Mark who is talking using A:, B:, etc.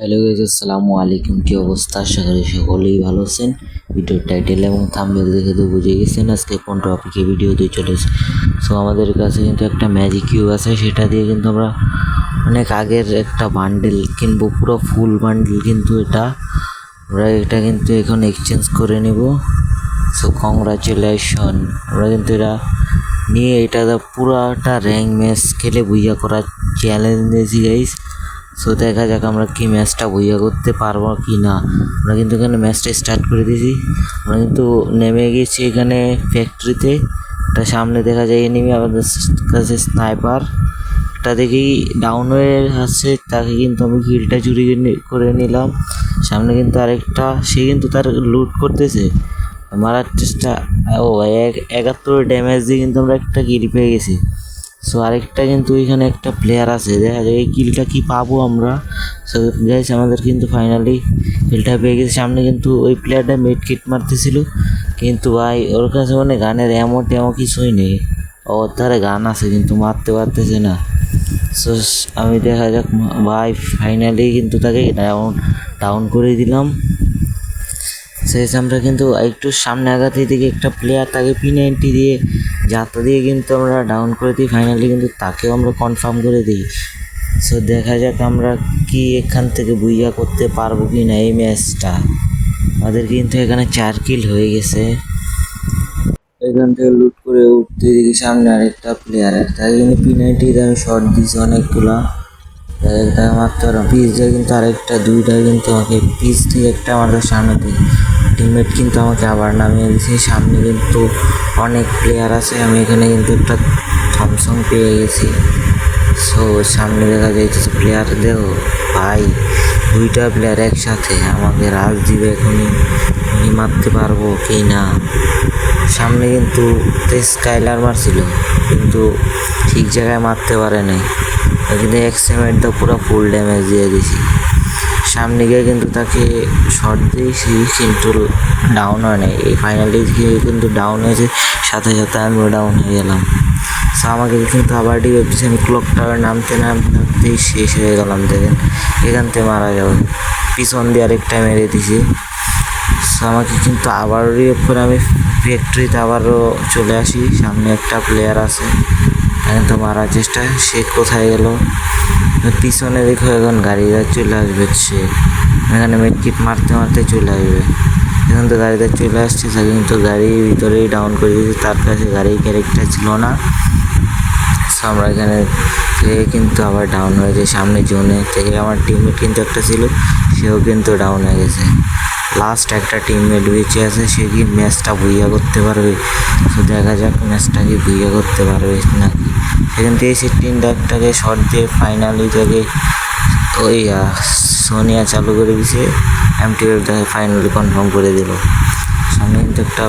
A: Hello guys আসসালামু আলাইকুম। কি অবস্থা? আশা করি সকলেই ভালো আছেন। ভিডিওর টাইটেল এবং থাম্বনেল দেখে তো বুঝে গেছেন আজকে কোন টপিকে ভিডিও দিয়ে চলেছে। সো আমাদের কাছে কিন্তু একটা ম্যাজিক কিউব আছে, সেটা দিয়ে কিন্তু আমরা অনেক আগের একটা বান্ডেল কিনবো, পুরো ফুল বান্ডেল কিন্তু এটা। আমরা এটা কিন্তু এখন এক্সচেঞ্জ করে নেব। সো কংগ্রাচুলেশন আমরা কিন্তু এটা নিয়ে এটা পুরোটা র্যাঙ্ক ম্যাচ খেলে বুইয়া করার চ্যালেঞ্জ দিয়েছি গাইস সো দেখা যাক আমরা কি ম্যাচটা বইয়া করতে পারব কি না। আমরা কিন্তু এখানে ম্যাচটা স্টার্ট করে দিয়েছি। আমরা কিন্তু নেমে গেছি এখানে ফ্যাক্টরিতে একটা সামনে দেখা যায় এনিমি আমাদের কাছে স্নাইপার একটা দেখেই ডাউন হয়ে আসছে, তাকে কিন্তু আমি কিলটা চুরি করে নিলাম। সামনে কিন্তু আরেকটা, সে কিন্তু তার লুট করতেছে। মারার চেষ্টা, ও, এক- একাত্তর ড্যামেজ দিয়ে কিন্তু আমরা একটা কিল পেয়ে গেছি। সো আরেকটা কিন্তু এখানে একটা প্লেয়ার আছে। দেখা যায় এই কিলটা কি পাবো আমরা। সো গাইস আমাদের কিন্তু ফাইনালি কিলটা পেয়ে গেছে। সামনে কিন্তু ওই প্লেয়ারটা মিড কিট মারতেছিল। কিন্তু ভাই, ওর কাছে মানে গানের এমন টেমো কিছুই নেই। ও তার গান আছে, কিন্তু মারতে পারতেছে না। সো আমি দেখা যাক, ভাই ফাইনালি কিন্তু তাকে ডাউন ডাউন করে দিলাম। শেষ আমরা কিন্তু একটু সামনে আগাতে দিকে একটা প্লেয়ার তাকে পি নাইনটি দিয়ে যাত্রা দিয়ে কিন্তু আমরা ডাউন করে দিই ফাইনালি কিন্তু তাকেও আমরা কনফার্ম করে দিই। সো দেখা যাক আমরা কি এখান থেকে বুইয়া করতে পারব কি না এই ম্যাচটা আমাদের কিন্তু এখানে চার কিল হয়ে গেছে। এখান থেকে লুট করে উঠতে দেখি সামনে আরেকটা প্লেয়ার তাই কিন্তু পি নাইনটি আমি শর্ট দিয়েছি অনেকগুলা। একটা মাত্র পিস দিয়ে কিন্তু আরেকটা, দুইটা কিন্তু আমাকে পিস দিয়ে একটা আমাদের সামনে থেকে টিমমেট কিন্তু আমাকে আবার নামিয়ে দিয়েছে। সামনে কিন্তু অনেক প্লেয়ার আছে, আমি এখানে কিন্তু একটা থমসং পেয়ে গেছি। সো সামনে দেখা যাইতেছে প্লেয়ার দেখো ভাই, দুইটা প্লেয়ার একসাথে আমাকে রাজ দিবে এখনই আমি মারতে পারব কি না? সামনে কিন্তু স্কাইলার মারছিল, কিন্তু ঠিক জায়গায় মারতে পারে নাই। কিন্তু এক সেমেন্টটা পুরো ফুল ড্যামেজ দিয়ে দিছি সামনে গিয়ে কিন্তু তাকে শর্ট দিয়েছি কিন্তু ডাউন হয় নাই। এই ফাইনালি গিয়ে কিন্তু ডাউন হয়েছে, সাথে সাথে আমিও ডাউন হয়ে গেলাম। সো আমাকে কিন্তু আবার দিচ্ছে আমি ক্লক টাওয়ার নামতে নামতে নামতেই শেষ হয়ে গেলাম, দেখেন। এখান থেকে মারা যাবে। পিছন দিয়ে আরেকটা মেরে দিছি। সো আমাকে কিন্তু আবার রিয়েপ করে আমি ফ্যাক্টরিতে আবারও চলে আসি। সামনে একটা প্লেয়ার আছে। তো মারার চেষ্টা সে কোথায় গেল? পিছনে দেখো এখন গাড়িটা চলে আসবে সে এখানে মেটকিট মারতে মারতে চলে আসবে। এখন তো গাড়িটা চলে আসছে তাকে কিন্তু গাড়ির ভিতরেই ডাউন করে দিয়েছে, তার কাছে গাড়ির ক্যারেক্টার ছিল না। সো আমরা এখানে থেকে কিন্তু আবার ডাউন হয়ে যায় সামনে জোনে থেকে। আমার টিমমেট কিন্তু একটা ছিল, সেও কিন্তু ডাউন হয়ে গেছে। লাস্ট একটা টিমমেট বেঁচে আছে, সে কি ম্যাচটা ভুইয়া করতে পারবে? তো দেখা যাক ম্যাচটা কি ভুইয়া করতে পারবে নাকি। সেখান থেকে সে টিম ডাকটাকে শর্ট দিয়ে ফাইনালি তাকে ওই সোনিয়া চালু করে দিছে। এম টি ফাইনালি কনফার্ম করে দিল। সামনে কিন্তু একটা